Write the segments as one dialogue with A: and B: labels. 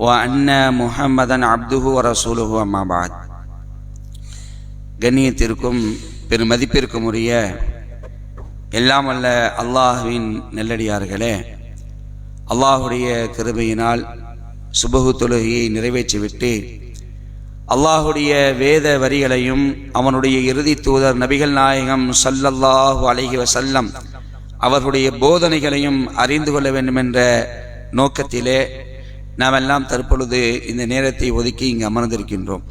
A: அன்ன முஹம்மதன் அப்துஹு ரசூலுஹு அம்மாபாத் கண்ணியத்திற்கும் பெருமதிப்பிற்கும் உரிய எல்லாம் அல்ல அல்லாஹுவின் நெல்லடியார்களே அல்லாஹுடைய கிருபையினால் சுபகு தொழுகையை நிறைவேற்றிவிட்டு அல்லாஹுடைய வேத வரிகளையும் அவனுடைய இறுதி தூதர் நபிகள் நாயகம் சல்லல்லாஹு அலஹி வசல்லம் அவர்களுடைய போதனைகளையும் அறிந்து கொள்ள வேண்டுமென்ற நோக்கத்திலே நாம் எல்லாம் தற்பொழுது இந்த நேரத்தை ஒதுக்கி இங்கு அமர்ந்திருக்கின்றோம்.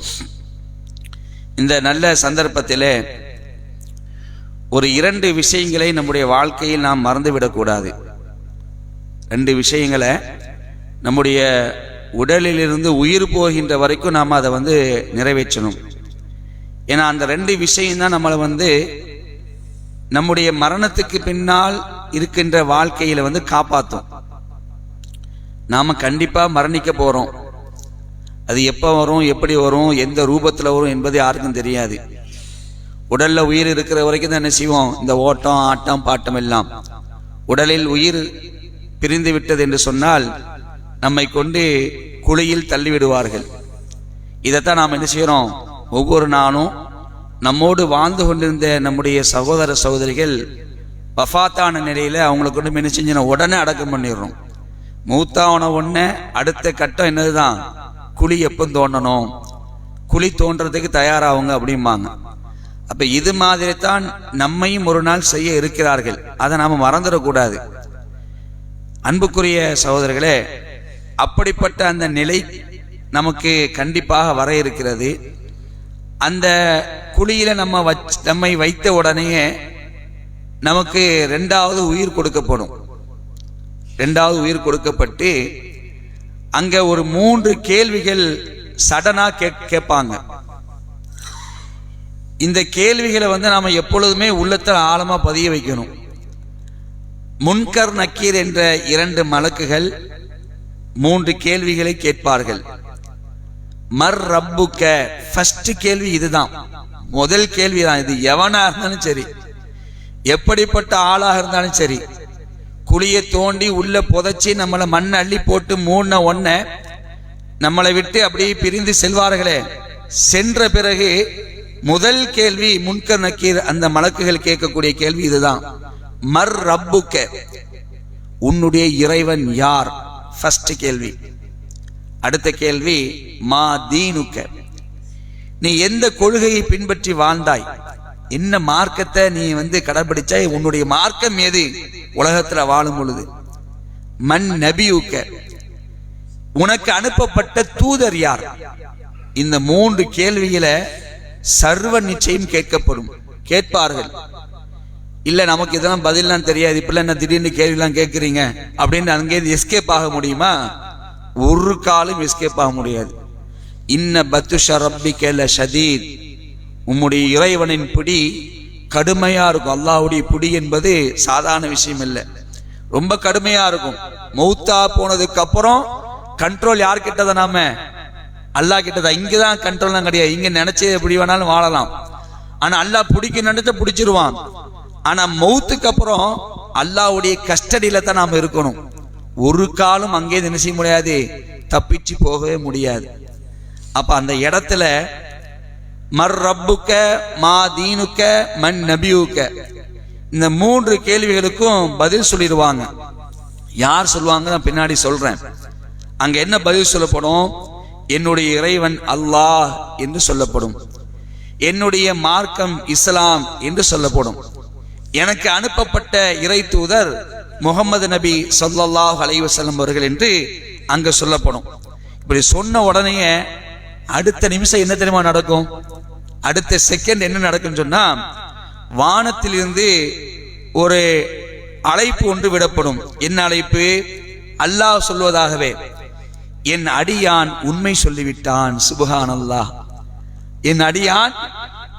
A: இந்த நல்ல சந்தர்ப்பத்தில் ஒரு இரண்டு விஷயங்களை நம்முடைய வாழ்க்கையில் நாம் மறந்துவிடக்கூடாது. ரெண்டு விஷயங்களை நம்முடைய உடலிலிருந்து உயிர் போகின்ற வரைக்கும் நாம் அதை வந்து நிறைவேற்றணும். ஏன்னா அந்த ரெண்டு விஷயம்தான் நம்மளை வந்து நம்முடைய மரணத்துக்கு பின்னால் இருக்கின்ற வாழ்க்கையில் வந்து காப்பாற்றும் நாம் கண்டிப்பாக மரணிக்க போகிறோம் அது எப்போ வரும் எப்படி வரும் எந்த ரூபத்தில் வரும் என்பது யாருக்கும் தெரியாது. உடலில் உயிர் இருக்கிற வரைக்கும் தான் என்ன செய்வோம். இந்த ஓட்டம் ஆட்டம் பாட்டம் எல்லாம். உடலில் உயிர் பிரிந்து விட்டது என்று சொன்னால் நம்மை கொண்டு குழியில் தள்ளிவிடுவார்கள். இதைத்தான் நாம் என்ன செய்கிறோம் ஒவ்வொரு நாளும் நம்மோடு வாழ்ந்து கொண்டிருந்த நம்முடைய சகோதர சகோதரிகள் வஃபாத்தான நிலையில் அவங்களுக்கு கொண்டு என்ன செஞ்சோம் உடனே அடக்கம் பண்ணிடுறோம். மூத்தாவன ஒன்று அடுத்த கட்டம் என்னதுதான்? குழி எப்போ தோண்டணும்? குழி தோன்றதுக்கு தயாராகுங்க அப்படிம்பாங்க. அப்ப இது மாதிரி தான் நம்மையும் ஒரு நாள் செய்ய இருக்கிறார்கள். அதை நாம மறந்துடக்கூடாது. அன்புக்குரிய சகோதரர்களே அப்படிப்பட்ட அந்த நிலை நமக்கு கண்டிப்பாக வர இருக்கிறது. அந்த குழியில நம்ம வச் நம்மை வைத்த உடனேயே நமக்கு ரெண்டாவது உயிர் கொடுக்கப்படும். ரெண்டாவது உயிர் கொடுக்கப்பட்டு அங்க ஒரு மூன்று கேள்விகள் சடனா கேட்பாங்க. இந்த கேள்விகளை வந்து நாம எப்பொழுதுமே உள்ளத்தில் ஆழமா பதிய வைக்கணும். முன்கர் நக்கீர் என்ற இரண்டு மலக்குகள் மூன்று கேள்விகளை கேட்பார்கள். மர் ரப்புக்க ஃபர்ஸ்ட் கேள்வி இதுதான். முதல் கேள்வி தான் இது எவனாக இருந்தாலும் சரி எப்படிப்பட்ட ஆளாக இருந்தாலும் சரி குழியை தோண்டி உள்ள புதைச்சி நம்மளை மண் அள்ளி போட்டு மூண ஒன்ன நம்மளை விட்டு அப்படியே பிரிந்து செல்வார்களே. சென்ற பிறகு முதல் கேள்வி முன்கர் நக்கீர் அந்த மலக்குகள் கேட்கக்கூடிய கேள்வி இதுதான். மர் ரப்புக்க. உன்னுடைய இறைவன் யார்? ஃபர்ஸ்ட் கேள்வி. அடுத்த கேள்வி மா தீனுக்க. நீ எந்த கொள்கையை பின்பற்றி வாழ்ந்தாய்? என்ன மார்க்கத்தை நீ வந்து கடைபிடிச்சாய் உன்னுடைய மார்க்கம் எது? உலகத்துல வாழும் பொழுது. மண் நபியூக்க. உனக்கு அனுப்பப்பட்ட தூதர் யார்? இந்த மூன்று கேள்விகளை சர்வ நிச்சயம் கேட்கப்படும். கேட்பார்கள். இல்ல நமக்கு இதெல்லாம் பதிலாம் தெரியாது. இப்பெல்லாம் என்ன திடீர்னு கேள்விலாம் கேட்குறீங்க? அப்படின்னு அங்கேருந்து எஸ்கேப் ஆக முடியுமா? ஒரு காலம் எஸ்கேப் ஆக முடியாது. இன்ன பத்துஷ கேல ஷதீத். உம்முடைய இறைவனின் பிடி கடுமையாக இருக்கும். அல்லாவுடைய பிடி என்பது சாதாரண விஷயம் இல்லை ரொம்ப கடுமையாக இருக்கும். மௌத்தா போனதுக்கு அப்புறம் கண்ட்ரோல் யார் கிட்டதை நாம? அல்லாஹ் கிட்டதா இங்கதான் கண்ட்ரோல்லாம் கிடையாது. இங்கே நினைச்சது எப்படி வேணாலும் வாழலாம். ஆனால் அல்லாஹ் பிடிக்க நினைச்ச பிடிச்சிருவான். ஆனால் மௌத்துக்கு அப்புறம் அல்லாவுடைய கஸ்டடியில் தான் நாம் இருக்கணும். ஒரு காலம் அங்கே என்ன செய்ய முடியாது. தப்பிச்சு போகவே முடியாது. அப்போ அந்த இடத்துல மர் ரப்புக்க மா தீனுக்க மண் நபியுக்க. இந்த மூன்று கேள்விகளுக்கும் பதில் சொல்லிடுவாங்க. யார் சொல்லுவாங்க நான் பின்னாடி சொல்றேன். அங்க என்ன பதில் சொல்லப்படும்? என்னுடைய இறைவன் அல்லாஹ் என்று சொல்லப்படும். என்னுடைய மார்க்கம் இஸ்லாம் என்று சொல்லப்படும். எனக்கு அனுப்பப்பட்ட இறை தூதர் முகமது நபி சொல்லாஹ் அலைவசல்லம் அவர்கள் என்று அங்கு சொல்லப்படும். இப்படி சொன்ன உடனே அடுத்த நிமிஷம் என்ன தெரியுமா நடக்கும்? அடுத்த செகண்ட் என்ன நடக்கும் சொன்னா வானத்திலிருந்து ஒரு அழைப்பு ஒன்று விடப்படும். என்ன அழைப்பு? அல்லாஹ் சொல்வதாகவே என் அடியான் உண்மை சொல்லிவிட்டான் சுபஹான் அல்லாஹ் என் அடியான்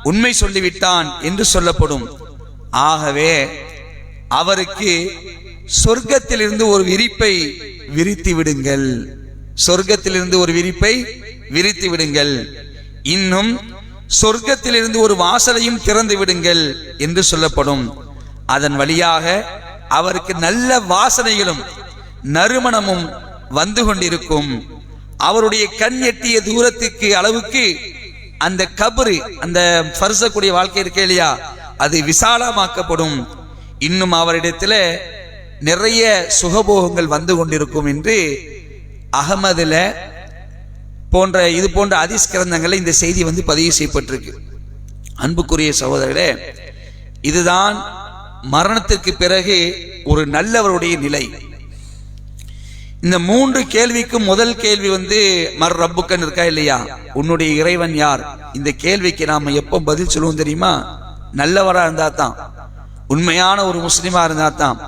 A: உண்மை சொல்லிவிட்டான் என்று சொல்லப்படும். ஆகவே அவருக்கு சொர்க்கத்திலிருந்து ஒரு விரிப்பை விரித்து விடுங்கள். சொர்க்கத்திலிருந்து ஒரு விரிப்பை விரித்து விடுங்கள். இன்னும் சொர்க்கத்திலிருந்து ஒரு வாசலையும் திறந்து விடுங்கள் என்று சொல்லப்படும். அதன் வழியாக அவருக்கு நல்ல வாசனைகளும் நறுமணமும் வந்து கொண்டிருக்கும். அவருடைய கண் எட்டிய தூரத்துக்கு அளவுக்கு அந்த கபரு அந்த பரிசக்கூடிய வாழ்க்கை இருக்கே இல்லையா? அது விசாலமாக்கப்படும். இன்னும் அவரிடத்துல நிறைய சுகபோகங்கள் வந்து கொண்டிருக்கும் என்று அகமதுல போன்ற இது போன்ற அதிஸ்கிரந்தங்களில் இந்த செய்தி வந்து பதிவு செய்யப்பட்டிருக்கு. அன்புக்குரிய சகோதரர்களே இதுதான் மரணத்திற்கு பிறகு ஒரு நல்லவருடைய நிலை. இந்த மூன்று கேள்விக்கும் முதல் கேள்வி வந்து மர் ரப்புக்கன் இருக்கா இல்லையா? உன்னுடைய இறைவன் யார்? இந்த கேள்விக்கு நாம எப்போ பதில் சொல்லுவோம் தெரியுமா? நல்லவரா இருந்தா தான். உண்மையான ஒரு முஸ்லீமா இருந்தா தான்.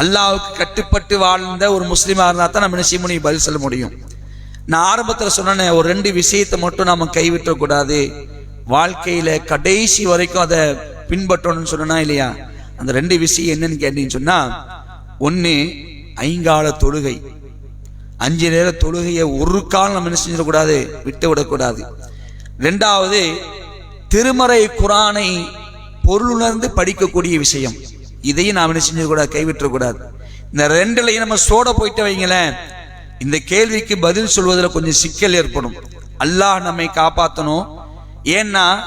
A: அல்லாவுக்கு கட்டுப்பட்டு வாழ்ந்த ஒரு முஸ்லீமா இருந்தா தான் நம்ம என்ன செய்ய முடியும்? பதில் சொல்ல முடியும். நான் ஆரம்பத்தில் சொன்னேன் ஒரு ரெண்டு விஷயத்தை மட்டும் நாம் கைவிட்டக்கூடாது வாழ்க்கையில் கடைசி வரைக்கும் அதை பின்பற்றணும்னு சொன்னா இல்லையா? அந்த ரெண்டு விஷயம் என்னன்னு கேட்டீங்கன்னு சொன்னால் ஒன்று ஐங்கால தொழுகை. அஞ்சு நேர தொழுகையை ஒரு காலம் நம்ம என்ன செஞ்சிடக்கூடாது? விட்டு விடக்கூடாது. ரெண்டாவது திருமறை குரானை பொருளுணர்ந்து படிக்கக்கூடிய விஷயம். இதையும் நாம் என்ன செஞ்சிடக்கூடாது? கைவிட்டக்கூடாது இந்த ரெண்டுலையும் நம்ம சோட போயிட்டு வைங்களேன் இந்த கேள்விக்கு பதில் சொல்வதில் கொஞ்சம் சிக்கல் ஏற்படும். அல்லாஹ் நம்மை காப்பாற்றணும் ஏன்னா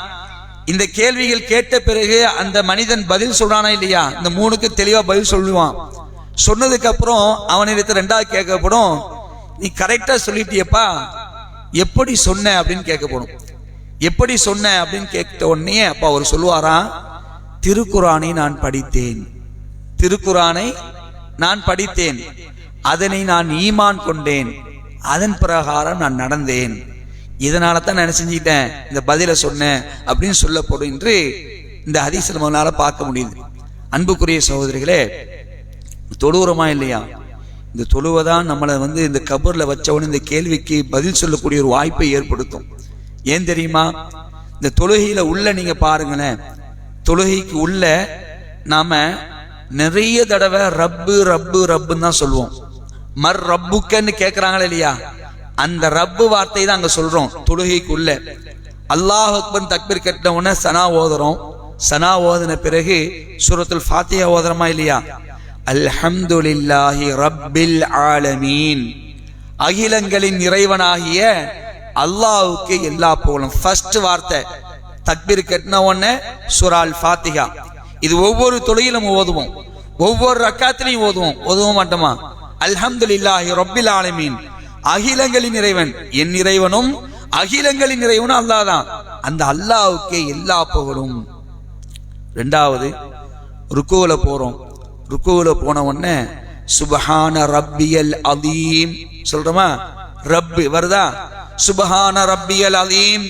A: இந்த கேள்விகள் கேட்ட பிறகு அந்த மனிதன் பதில் சொல்றானா இல்லையா? இந்த மூணுக்கு தெளிவா பதில் சொல்லுவான். சொன்னதுக்கு அப்புறம் அவனிடத்து ரெண்டாவது கேட்கப்படும். நீ கரெக்டா சொல்லிட்டியப்பா. எப்படி சொன்ன அப்படின்னு கேட்கப்படும். எப்படி சொன்ன அப்படின்னு கேட்ட உடனே அப்பா அவர் சொல்லுவாராம் திருக்குறானை நான் படித்தேன். திருக்குறானை நான் படித்தேன். அதனை நான் ஈமான் கொண்டேன். அதன் பிரகாரம் நான் நடந்தேன். இதனால தான் நான் செஞ்சுக்கிட்டேன்? இந்த பதிலை சொன்னேன் அப்படின்னு சொல்லப்படும் என்று இந்த ஹதீஸ்ல நம்மளால பார்க்க முடியுது. அன்புக்குரிய சகோதரிகளே தொழுவுரமா இல்லையா? இந்த தொழுவதான் நம்மளை வந்து இந்த கபூரில் வச்சவன இந்த கேள்விக்கு பதில் சொல்லக்கூடிய ஒரு வாய்ப்பை ஏற்படுத்தும். ஏன் தெரியுமா? இந்த தொழுகையில உள்ள நீங்க பாருங்களேன். தொழுகைக்கு உள்ள நாம நிறைய தடவை ரப்பு ரப்பு ரப்புன்னு தான் சொல்லுவோம். மர் ரப்புக்கன்னு கேட்கறாங்களே இல்லையா? அந்த ரப்பு வார்த்தை தான் அங்க சொல்றோம் தொழுகைக்குள்ள. அல்லாஹ் அக்பர் தக்பீர் கட்டின உடனே சனா ஓதுறோம். சனா ஓதின பிறகு சூரத்துல் ஃபாத்தியா ஓதுறமா இல்லையா? அல்ஹம்துலில்லாஹி ரப்பில் ஆலமீன். அகிலங்களின் இறைவனாகிய அல்லாஹ்வுக்கு எல்லா புகழும். ஃபர்ஸ்ட் வார்த்தை தக்பீர் கட்டின உடனே சுரால் ஃபாத்திகா இது ஒவ்வொரு தொழிலும் ஓதுவோம். ஒவ்வொரு ரக்காத்திலையும் ஓதுவோம். ஓதுவோம் மாட்டோமா? அல்ஹம்துலில்லாஹி ரப்பில் ஆலமீன். அகிலங்களின் இறைவன் என் இறைவனும் அகிலங்களின் இறைவனும் அல்லாஹ் தான். அந்த அல்லாஹ்வுக்கே எல்லா புகழும். ரெண்டாவது ருக்குவில் போகிறோம் ருக்குவில் போன உடனே சுபஹான ரப்பியல் அதீம். சொல்கிறோமா ரப்பு வருதா? சுபஹான ரப்பியல் அதீம்.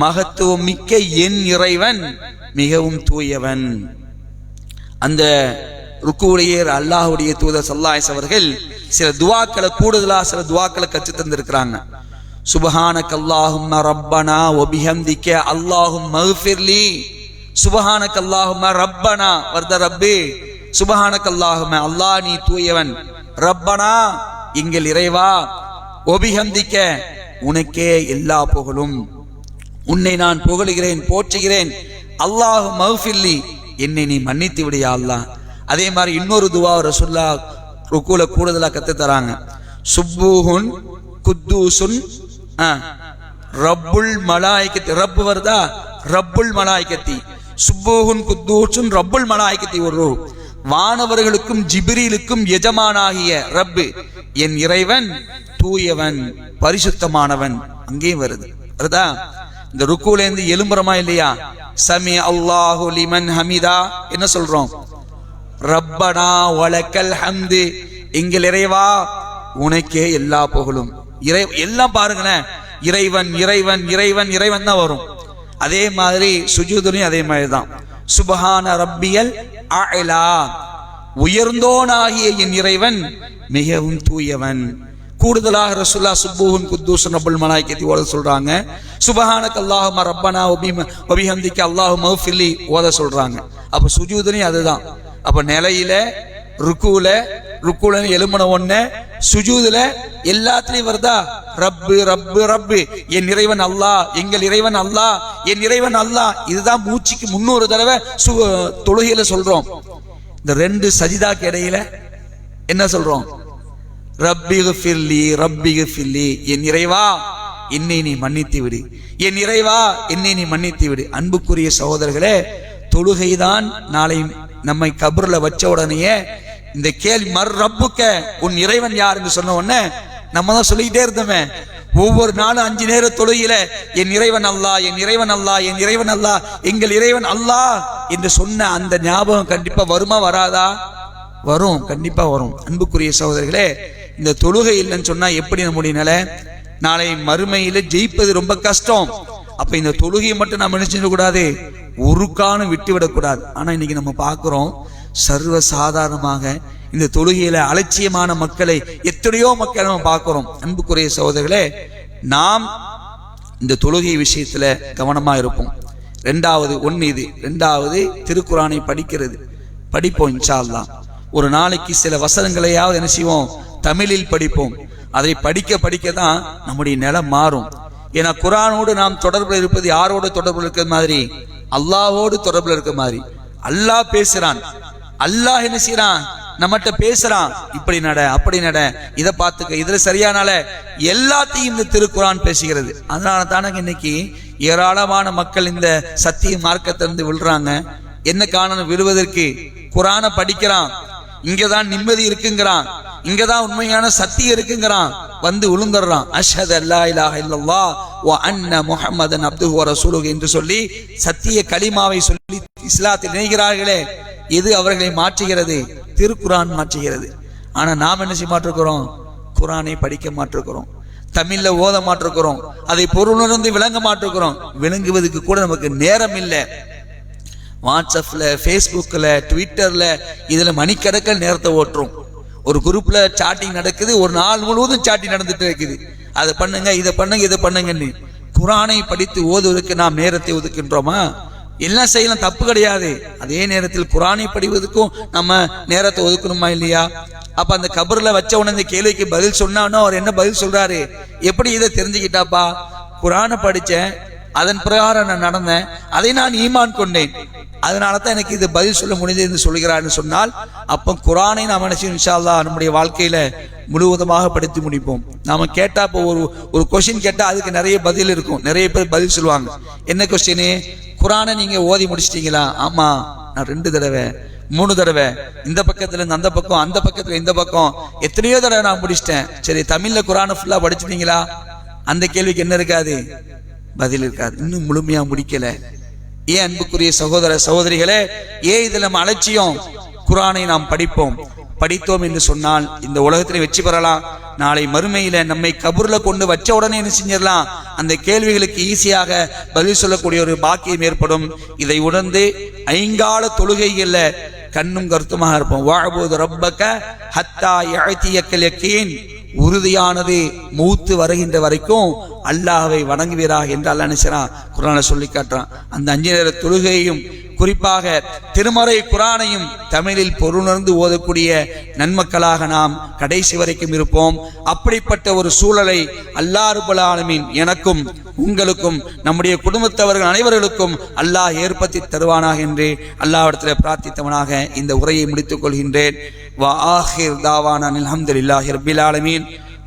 A: மகத்துவம் மிக்க என் இறைவன் மிகவும் தூயவன். அந்த ருக்குவுடையர் அல்லாஹுடைய தூதர் சல்லாஸ் அவர்கள் சில துவாக்களை கூடுதலா சில துவாக்களை கற்று தந்திருக்கிறாங்க. சுபஹானக் அல்லாஹும் ரப்பனா ஒபிஹம்திக்க அல்லாஹும் மகுஃபிர்லி சுபஹானக் அல்லாஹும் ரப்பனா வர்த ரப்பே. சுபஹானக் அல்லாஹும் அல்லாஹ் நீ தூயவன். ரப்பனா எங்கள் இறைவா ஒபிஹந்திக்க உனக்கே எல்லா புகழும். உன்னை நான் புகழுகிறேன் போற்றுகிறேன். அல்லாஹு மஹ்ஃபில்லி என்னை நீ மன்னித்து விடியா அல்லாஹ். அதே மாதிரி இன்னொரு துவா ரசுல்லா ருக்குல கூடுதலாக கத்து தராங்க சுப்பூஹுன் குத்தூசுன் ஆ, ரப்புல் மலாய்க்கத்தி. ரப்பு வருதா? ரப்புல் மலாய்க்கத்தி. சுப்பூஹுன் குத்தூசுன் ரப்புல் மலாய்க்கத்தி ஒரு ரூ. வானவர்களுக்கும் ஜிபிரிலுக்கும் எஜமானாகிய ரப்பு என் இறைவன் தூயவன் பரிசுத்தமானவன். அங்கேயும் வருது. வருதா? இந்த ருக்குல இருந்து எலும்புறமா இல்லையா? சமி அல்லாஹு லிமன் ஹமிதா. என்ன சொல்றோம்? ரப்பனா வலக்கல் ஹம்து. எங்கள் இறைவா உனக்கே எல்லா புகழும். இறை எல்லாம் பாருங்களேன். இறைவன் இறைவன் இறைவன் இறைவன் தான் வரும். அதே மாதிரி சுஜூதுலையும் அதே மாதிரி தான். சுபஹான ரப்பியல் அலா உயர்ந்தோனாகிய என் இறைவன் மிகவும் தூயவன். கூடுதலாக ரசுல்லா சுப்பூஹுன் குத்தூஸ் ரபுல் மலாய்க்கத்தி ஓத சொல்றாங்க. சுபஹானக் அல்லாஹுமா ரப்பனா ஒபிம ஒபிஹந்திக்கு அல்லாஹு மௌஃபில்லி ஓத சொல்றாங்க. அப்போ சுஜூதனையும் அதுதான். அப்ப நிலையில ருக்குல ருக்குல எலும்பன ஒண்ணு சுஜூதுல எல்லாத்துலயும் வருதா? ரப்பு ரப்பு ரப்பு. என் இறைவன் அல்லாஹ் எங்கள் இறைவன் அல்லாஹ் என் இறைவன் அல்லாஹ் இதுதான் மூச்சுக்கு முன்னூறு தடவை சு தொழுகையில சொல்றோம். இந்த ரெண்டு சஜிதாக்கு இடையில என்ன சொல்றோம்? ரப்பிகு ஃபில்லி ரப்பிகு ஃபில்லி என் இறைவா என்னை நீ மன்னித்து விடு. என் இறைவா என்னை நீ மன்னித்து விடு. அன்புக்குரிய சகோதரர்களே தொழுகைதான் நாளை நம்மை கபர்ல வச்ச உடனேயே இந்த கேள்வி மர் ரப்புக்க உன் இறைவன் யாருன்னு சொன்ன உடனே நம்ம தான் சொல்லிக்கிட்டே இருந்தோமே. ஒவ்வொரு நாளும் அஞ்சு நேர தொழுகையில என் இறைவன் அல்லா என் இறைவன் அல்லா என் இறைவன் அல்லா எங்கள் இறைவன் அல்லா என்று சொன்ன அந்த ஞாபகம் கண்டிப்பா வருமா வராதா? வரும் கண்டிப்பா வரும். அன்புக்குரிய சகோதரர்களே இந்த தொழுகை இல்லைன்னு சொன்னா எப்படி நம்முடைய நிலை? நாளை மறுமையில ஜெயிப்பது ரொம்ப கஷ்டம். அப்ப இந்த தொழுகையை மட்டும் நம்ம நினைச்சிட கூடாது. ஒரு காலம் விட்டு விடக்கூடாது இன்னைக்கு நம்ம பார்க்குறோம் சர்வ சாதாரணமாக இந்த தொழுகையில அலட்சியமான மக்களை எத்தனையோ மக்கள் நம்ம பார்க்குறோம். அன்புக்குரிய சகோதரர்களே நாம் இந்த தொழுகை விஷயத்துல கவனமா இருப்போம். ரெண்டாவது ஒன்று இது. ரெண்டாவது திருக்குறானை படிக்கிறது. படிப்போம் இன்சால் தான் ஒரு நாளைக்கு சில வசனங்களையாவது என்ன செய்வோம்? தமிழில் படிப்போம். அதை படிக்க படிக்க தான் நம்முடைய நிலம் மாறும். ஏன்னா குரானோடு நாம் தொடர்பில் இருப்பது யாரோடு தொடர்பு இருக்கிற மாதிரி? அல்லாவோடு தொடர்பில் இருக்க மாதிரி. அல்லாஹ் பேசுறான். அல்லாஹ் என்ன செய்யறான் நம்மகிட்ட பேசுறான். இப்படி நட அப்படி நட இதை பார்த்துக்க இதுல சரியானால எல்லாத்தையும் இந்த திருக்குறான் பேசுகிறது. அதனால தானே இன்னைக்கு ஏராளமான மக்கள் இந்த சத்திய மார்க்கத்திலிருந்து விழுறாங்க. என்ன காரணம்? விழுவதற்கு குரானை படிக்கிறான். இங்கதான் நிம்மதி இருக்குங்கிறான். இங்கதான் உண்மையான சத்தியம் இருக்குங்கிறான். வந்து உளுந்துடுறான். அஷத் அல்லா இலாஹ இல்லல்லா ஓ அன்ன முஹம்மதன் அப்துல் வ ரசூலுஹு என்று சொல்லி சத்திய கலிமாவை சொல்லி இஸ்லாத்தில் இணைகிறார்களே எது அவர்களை மாற்றுகிறது? திருக்குரான் மாற்றுகிறது. ஆனா நாம் என்ன செய்ய மாட்டிருக்கிறோம்? குரானை படிக்க மாட்டிருக்கிறோம். தமிழ்ல ஓத மாட்டிருக்கிறோம். அதை பொருளுணர்ந்து விளங்க மாட்டிருக்கிறோம். விளங்குவதற்கு கூட நமக்கு நேரம் இல்லை. வாட்ஸ்அப்பில் ஃபேஸ்புக்கில் ட்விட்டரில் இதில் மணிக்கணக்கில் நேரத்தை ஓட்டுறோம். ஒரு குரூப்பில் சாட்டிங் நடக்குது ஒரு நாள் முழுவதும் சாட்டிங் நடந்துட்டு இருக்குது. அதை பண்ணுங்க இதை பண்ணுங்க இதை பண்ணுங்கன்னு. குரானை படித்து ஓதுவதற்கு நாம் நேரத்தை ஒதுக்கின்றோமா? எல்லாம் செய்யலாம் தப்பு கிடையாது. அதே நேரத்தில் குரானை படிவதற்கும் நம்ம நேரத்தை ஒதுக்கணுமா இல்லையா? அப்ப அந்த கபர்ல வச்ச உடனே இந்த கேள்விக்கு பதில் சொன்னானோ? அவர் என்ன பதில் சொல்றாரு? எப்படி இதை தெரிஞ்சுக்கிட்டாப்பா? குரானை படித்தேன் அதன் பிரகாரம் நான் நடந்தேன். அதை நான் ஈமான் கொண்டேன். அதனால தான் எனக்கு இது பதில் சொல்ல முடிஞ்சது என்று சொல்கிறான்னு சொன்னால் அப்போ குரானை நாம் நினைச்சு இன்ஷால்லா நம்முடைய வாழ்க்கையில் முழுவதுமாக படித்து முடிப்போம். நாம் கேட்டால் இப்போ ஒரு ஒரு கொஸ்டின் கேட்டால் அதுக்கு நிறைய பதில் இருக்கும். நிறைய பேர் பதில் சொல்லுவாங்க. என்ன கொஸ்டின் குரானை நீங்கள் ஓதி முடிச்சிட்டிங்களா? ஆமாம் நான் ரெண்டு தடவை மூணு தடவை. இந்த பக்கத்துல இருந்து அந்த பக்கம் அந்த பக்கத்துல இந்த பக்கம். எத்தனையோ தடவை நான் முடிச்சிட்டேன். சரி தமிழ்ல குரானை ஃபுல்லா படிச்சிட்டீங்களா? அந்த கேள்விக்கு என்ன இருக்காது? பதில் இருக்காது. இன்னும் முழுமையா முடிக்கல. ஏன் அன்புக்குரிய சகோதர சகோதரிகளே ஏன் இதுல நம்ம அலட்சியம். குரானை நாம் படிப்போம். படித்தோம் என்று சொன்னால் இந்த உலகத்திலே வெற்றி பெறலாம். நாளை மறுமையில நம்மை கபூர்ல கொண்டு வச்ச உடனே என்ன செஞ்சிடலாம்? அந்த கேள்விகளுக்கு ஈஸியாக பதில் சொல்லக்கூடிய ஒரு பாக்கியம் ஏற்படும். இதை உணர்ந்து ஐங்கால தொழுகைகள்ல கண்ணும் கருத்துமாக இருப்போம். வாழ்போது ரப்பக்க ஹத்தா எழுத்திய கிழக்கின் உறுதியானது மூத்து வருகின்ற வரைக்கும் அல்லாஹை வணங்குவீராக என்று அல்லாஹ் நினைச்சான் குரானை சொல்லி காட்டுறான். அந்த அஞ்சு நேர தொழுகையும் குறிப்பாக திருமறை குரானையும் தமிழில் பொருணர்ந்து ஓதக்கூடிய நன்மக்களாக நாம் கடைசி வரைக்கும் இருப்போம். அப்படிப்பட்ட ஒரு சூழலை அல்லாஹ் ரபுல் எனக்கும் உங்களுக்கும் நம்முடைய குடும்பத்தவர்கள் அனைவர்களுக்கும் அல்லாஹ் ஏற்படுத்தி தருவானாக என்று அல்லாவிடத்தில் பிரார்த்தித்தவனாக இந்த உரையை முடித்துக் கொள்கின்றேன். வா ஆஹிர் தாவானில் அல்ஹம்துலில்லாஹி ரப்பில் ஆலமீன்.